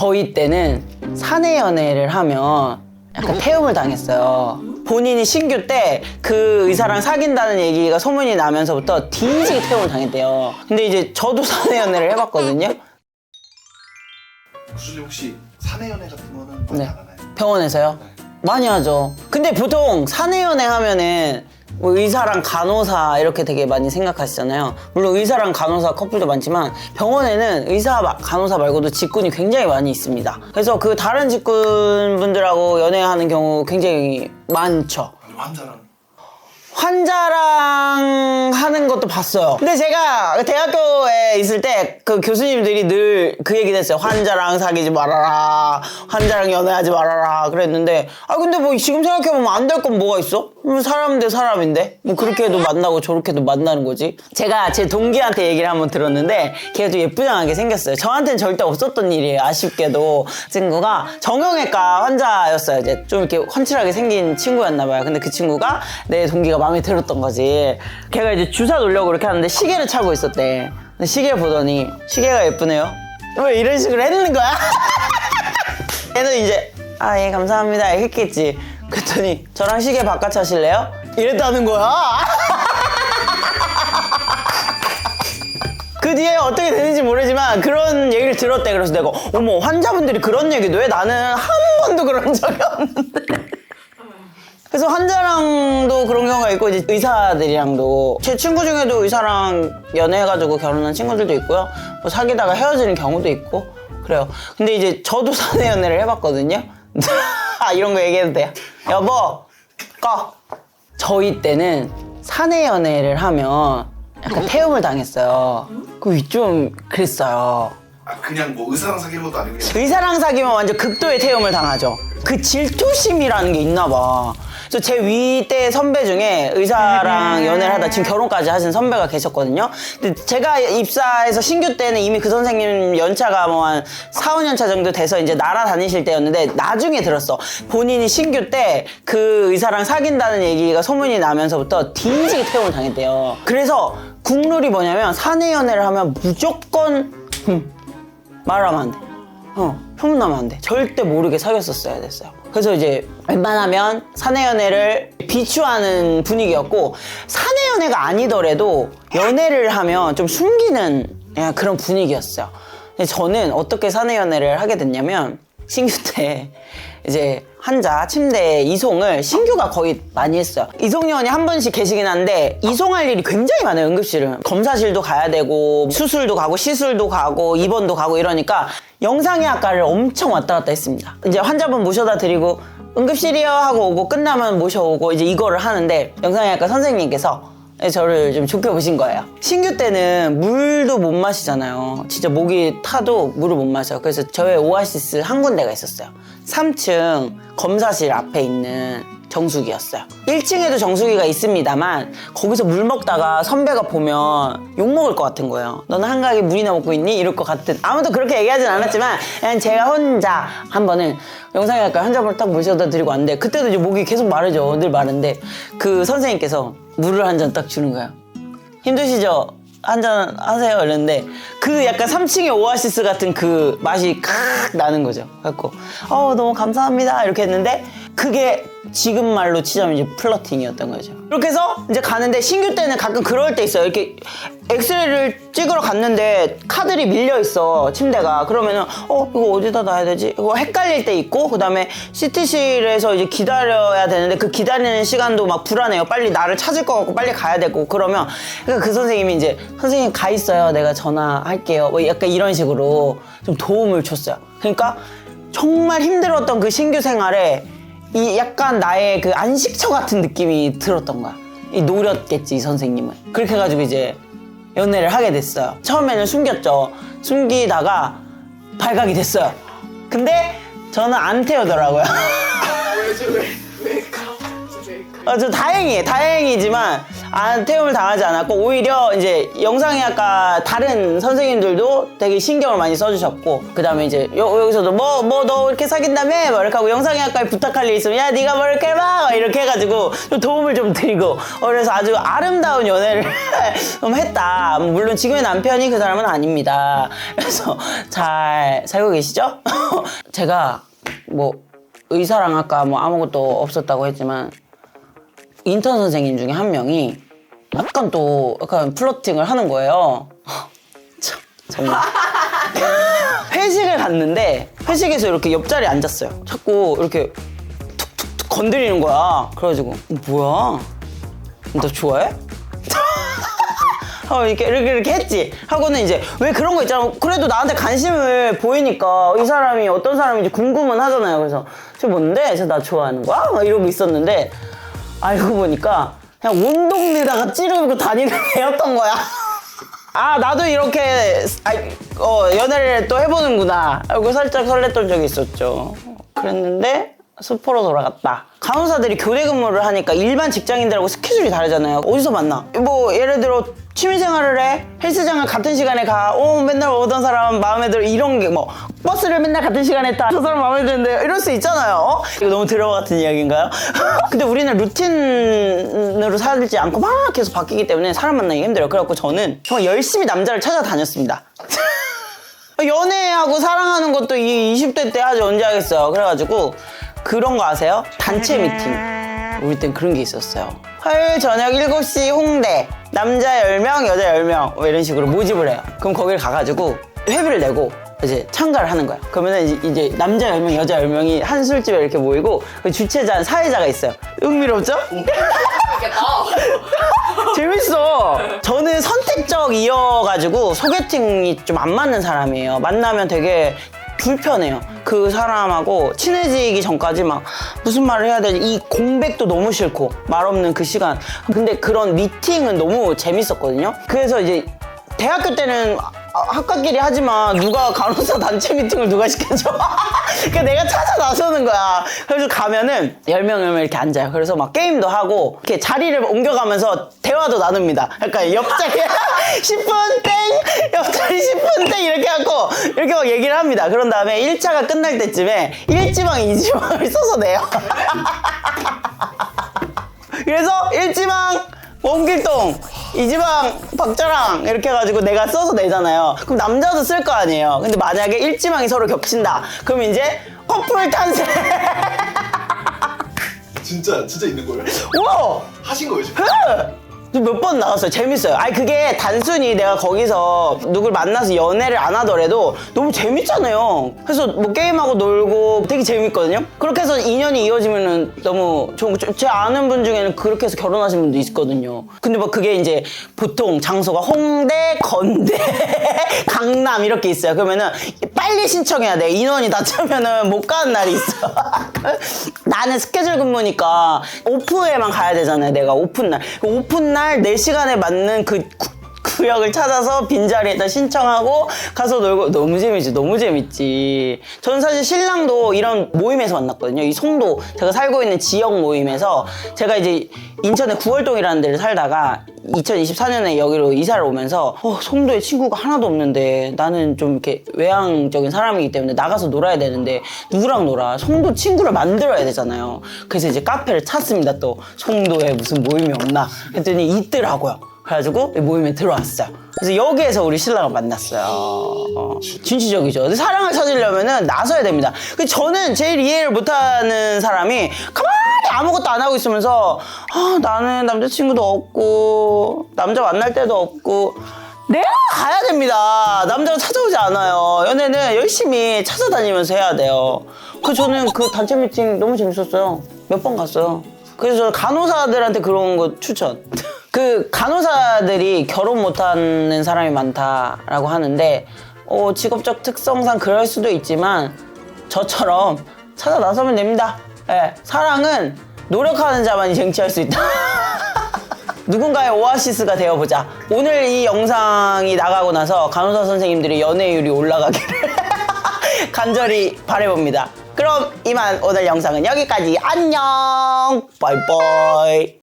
저희 때는 사내 연애를 하면 약간 태움을 당했어요. 본인이 신규 때 그 의사랑 사귄다는 얘기가 소문이 나면서부터 뒤지게 태움을 당했대요. 근데 이제 저도 사내 연애를 해봤거든요. 교수님 혹시 사내 연애 같은 거는 많이 네. 안 하나요? 병원에서요? 많이 하죠. 근데 보통 사내 연애 하면은 뭐 의사랑 간호사 이렇게 되게 많이 생각하시잖아요. 물론 의사랑 간호사 커플도 많지만 병원에는 의사 마- 간호사 말고도 직군이 굉장히 많이 있습니다. 그래서 그 다른 직군 분들하고 연애하는 경우 굉장히 많죠. 환자랑 환자랑 하는 것도 봤어요. 근데 제가 대학교에 있을 때 그 교수님들이 늘 그 얘기를 했어요. 환자랑 사귀지 말아라. 환자랑 연애하지 말아라. 그랬는데, 아, 근데 뭐 지금 생각해보면 안 될 건 뭐가 있어? 음, 사람 대 사람인데? 뭐 그렇게도 만나고 저렇게도 만나는 거지. 제가 제 동기한테 얘기를 한번 들었는데, 걔도 예쁘장하게 생겼어요. 저한테는 절대 없었던 일이에요. 아쉽게도. 친구가 정형외과 환자였어요. 이제 좀 이렇게 훤칠하게 생긴 친구였나 봐요. 근데 그 친구가 내 동기가 마음에 들었던 거지. 걔가 이제 주사 놓으려고 이렇게 하는데 시계를 차고 있었대. 근데 시계 보더니 시계가 예쁘네요. 왜 이런 식으로 했는 거야? 걔는 이제 아 예 감사합니다 했겠지. 그랬더니 저랑 시계 바꿔 차실래요? 이랬다는 거야. 그 뒤에 어떻게 되는지 모르지만 그런 얘기를 들었대. 그래서 내가 어머 환자분들이 그런 얘기도 해? 나는 한 번도 그런 적이 없는데. 그래서 환자랑도 그런 경우가 있고 이제 의사들이랑도 제 친구 중에도 의사랑 연애해가지고 결혼한 친구들도 있고요. 뭐 사귀다가 헤어지는 경우도 있고 그래요. 근데 이제 저도 사내 연애를 해봤거든요. 아 이런 거 얘기해도 돼요? 여보 꺼. 저희 때는 사내 연애를 하면 약간 태움을 당했어요. 그좀 그랬어요. 아 그냥 뭐 의사랑 사귀는 것도 아니고 그냥 의사랑 사귀면 완전 극도의 태움을 당하죠. 그 질투심이라는 게 있나 봐. 그래서 제 위때 선배 중에 의사랑 연애를 하다 지금 결혼까지 하신 선배가 계셨거든요. 근데 제가 입사해서 신규 때는 이미 그 선생님 연차가 뭐 한 4, 5년 차 정도 돼서 이제 날아 다니실 때였는데 나중에 들었어. 본인이 신규 때 그 의사랑 사귄다는 얘기가 소문이 나면서부터 뒤지게 태움을 당했대요. 그래서 국룰이 뭐냐면 사내 연애를 하면 무조건 음, 말하면 안 돼. 어, 소문나면 안 돼. 절대 모르게 사귀었었어야 됐어요. 그래서 이제 웬만하면 사내 연애를 비추하는 분위기였고 사내 연애가 아니더라도 연애를 하면 좀 숨기는 그냥 그런 분위기였어요. 저는 어떻게 사내 연애를 하게 됐냐면 신규 때 이제 환자 침대에 이송을 신규가 거의 많이 했어요. 이송요원이 한 번씩 계시긴 한데 이송할 일이 굉장히 많아요. 응급실은 검사실도 가야 되고 수술도 가고 시술도 가고 입원도 가고 이러니까 영상의학과를 엄청 왔다 갔다 했습니다. 이제 환자분 모셔다 드리고 응급실이요 하고 오고 끝나면 모셔오고 이제 이거를 하는데 영상의학과 선생님께서 저를 좀 좋게 보신 거예요. 신규 때는 물도 못 마시잖아요. 진짜 목이 타도 물을 못 마셔요. 그래서 저의 오아시스 한 군데가 있었어요. 3층 검사실 앞에 있는 정수기였어요. 1층에도 정수기가 있습니다만 거기서 물 먹다가 선배가 보면 욕 먹을 것 같은 거예요. 너는 한가하게 물이나 먹고 있니? 이럴 것 같은. 아무도 그렇게 얘기하진 않았지만 그냥 제가 혼자 한 번은 영상에 약간 환자분을 딱 모셔다 드리고 왔는데 그때도 이제 목이 계속 마르죠. 늘 마른데 그 선생님께서 물을 한 잔 딱 주는 거예요. 힘드시죠? 한 잔 하세요 이랬는데 그 약간 3층의 오아시스 같은 그 맛이 칵 나는 거죠. 갖고 어 너무 감사합니다 이렇게 했는데 그게 지금 말로 치자면 이제 플러팅이었던 거죠. 이렇게 해서 이제 가는데 신규 때는 가끔 그럴 때 있어요. 이렇게 엑스레이를 찍으러 갔는데 카드리 밀려 있어 침대가 그러면은 어 이거 어디다 놔야 되지? 이거 헷갈릴 때 있고 그다음에 CT실에서 이제 기다려야 되는데 그 기다리는 시간도 막 불안해요. 빨리 나를 찾을 것 같고 빨리 가야 되고 그러면 그러니까 그 선생님이 이제 선생님 가 있어요. 내가 전화할게요. 뭐 약간 이런 식으로 좀 도움을 줬어요. 그러니까 정말 힘들었던 그 신규 생활에 이 약간 나의 그 안식처 같은 느낌이 들었던 거야. 이 노렸겠지 이 선생님은. 그렇게 해가지고 이제 연애를 하게 됐어요. 처음에는 숨겼죠. 숨기다가 발각이 됐어요. 근데 저는 안 태우더라고요. 어, 저 다행이에요. 다행이지만 안 태움을 당하지 않았고 오히려 이제 영상의학과 다른 선생님들도 되게 신경을 많이 써주셨고 그 다음에 이제 여, 여기서도 뭐 뭐 너 이렇게 사귄다며 막 이렇게 하고 영상의학과에 부탁할 일 있으면 야 네가 뭐 이렇게 해봐 막 이렇게 해가지고 좀 도움을 좀 드리고 어, 그래서 아주 아름다운 연애를 좀 했다 물론 지금의 남편이 그 사람은 아닙니다 그래서 잘 살고 계시죠? 제가 뭐 의사랑 아까 뭐 아무것도 없었다고 했지만 인턴 선생님 중에 한 명이 약간 또 약간 플러팅을 하는 거예요. 참, 정말. 회식을 갔는데 회식에서 이렇게 옆자리에 앉았어요. 자꾸 이렇게 툭툭툭 건드리는 거야. 그래가지고 뭐야? 너 좋아해? 어, 이렇게, 이렇게, 이렇게 했지. 하고는 이제, 왜 그런 거 있잖아. 그래도 나한테 관심을 보이니까 이 사람이 어떤 사람인지 궁금은 하잖아요. 그래서, 저 뭔데? 그래서 나 좋아하는 거야? 막 이러고 있었는데, 알고 보니까 그냥 온 동네다가 찌르고 다니는 애였던 거야. 아, 나도 이렇게, 아, 어, 연애를 또 해보는구나. 하고 살짝 설렜던 적이 있었죠. 그랬는데, 수포로 돌아갔다. 간호사들이 교대 근무를 하니까 일반 직장인들하고 스케줄이 다르잖아요. 어디서 만나? 뭐 예를 들어 취미 생활을 해 헬스장을 같은 시간에 가. 오 맨날 오던 사람 마음에 들어 이런 게 뭐 버스를 맨날 같은 시간에 타. 저 사람 마음에 드는데 이럴 수 있잖아요. 어? 이거 너무 드라마 같은 이야기인가요? 근데 우리는 루틴으로 살지 않고 막 계속 바뀌기 때문에 사람 만나기 힘들어요. 그래갖고 저는 정말 열심히 남자를 찾아다녔습니다. 연애하고 사랑하는 것도 이 20대 때 하지 언제 하겠어요. 그래가지고 그런 거 아세요? 단체 미팅. 우리 땐 그런 게 있었어요. 화요일 저녁 7시 홍대. 남자 10명, 여자 10명. 뭐 이런 식으로 모집을 해요. 그럼 거기를 가가지고 회비를 내고 이제 참가를 하는 거야. 그러면은 이제, 이제 남자 10명, 여자 10명이 한 술집에 이렇게 모이고 그 주최자, 사회자가 있어요. 흥미롭죠? 재밌어. 저는 선택적이어가지고 소개팅이 좀 안 맞는 사람이에요. 만나면 되게 불편해요. 그 사람하고 친해지기 전까지 막 무슨 말을 해야 되지? 이 공백도 너무 싫고 말 없는 그 시간. 근데 그런 미팅은 너무 재밌었거든요. 그래서 이제 대학교 때는 아, 학과끼리 하지만 누가 간호사 단체 미팅을 누가 시켜줘? 그러니까 내가 찾아 나서는 거야. 그래서 가면은 10명, 10명 이렇게 앉아요. 그래서 막 게임도 하고 이렇게 자리를 옮겨가면서 대화도 나눕니다. 그러니까 옆자리 10분 땡! 옆자리 10분 땡! 이렇게 하고 이렇게 막 얘기를 합니다. 그런 다음에 1차가 끝날 때쯤에 1지방, 2지방을 써서 내요. 그래서 1지방 원길동 이 지방 박자랑 이렇게 해가지고 내가 써서 내잖아요. 그럼 남자도 쓸 거 아니에요. 근데 만약에 1지방이 서로 겹친다. 그럼 이제 커플 탄생. 진짜 진짜 있는 거예요? 우와! 하신 거예요 지금? 몇 번 나왔어요. 재밌어요. 아니 그게 단순히 내가 거기서 누굴 만나서 연애를 안 하더라도 너무 재밌잖아요. 그래서 뭐 게임하고 놀고 되게 재밌거든요. 그렇게 해서 인연이 이어지면은 너무 좋은 거죠. 제 아는 분 중에는 그렇게 해서 결혼하신 분도 있거든요. 근데 뭐 그게 이제 보통 장소가 홍대, 건대, 강남 이렇게 있어요. 그러면은 빨리 신청해야 돼. 인원이 다 차면은 못 가는 날이 있어. 나는 스케줄 근무니까 오프에만 가야 되잖아요. 내가 오픈 날. 그 오픈 날내 시간에 맞는 그 구- 구역을 찾아서 빈자리에다 신청하고 가서 놀고 너무 재밌지 너무 재밌지. 저는 사실 신랑도 이런 모임에서 만났거든요. 이 송도 제가 살고 있는 지역 모임에서 제가 이제 인천의 구월동이라는 데를 살다가 2024년에 여기로 이사를 오면서 어, 송도에 친구가 하나도 없는데 나는 좀 이렇게 외향적인 사람이기 때문에 나가서 놀아야 되는데 누구랑 놀아? 송도 친구를 만들어야 되잖아요. 그래서 이제 카페를 찾습니다 또. 송도에 무슨 모임이 없나? 했더니 있더라고요 그래가지고 이 모임에 들어왔어요. 그래서 여기에서 우리 신랑을 만났어요. 어, 진취적이죠. 사랑을 찾으려면은 나서야 됩니다. 근데 저는 제일 이해를 못하는 사람이 가만히 아무것도 안 하고 있으면서 아, 나는 남자친구도 없고 남자 만날 때도 없고 내가 가야 됩니다. 남자가 찾아오지 않아요. 연애는 열심히 찾아다니면서 해야 돼요. 그 저는 그 단체 미팅 너무 재밌었어요. 몇 번 갔어요. 그래서 간호사들한테 그런 거 추천. 그 간호사들이 결혼 못하는 사람이 많다라고 하는데 어, 직업적 특성상 그럴 수도 있지만 저처럼 찾아 나서면 됩니다. 예, 사랑은 노력하는 자만이 쟁취할 수 있다. 누군가의 오아시스가 되어보자. 오늘 이 영상이 나가고 나서 간호사 선생님들의 연애율이 올라가기를 간절히 바래봅니다. 그럼 이만 오늘 영상은 여기까지. 안녕! 바이바이.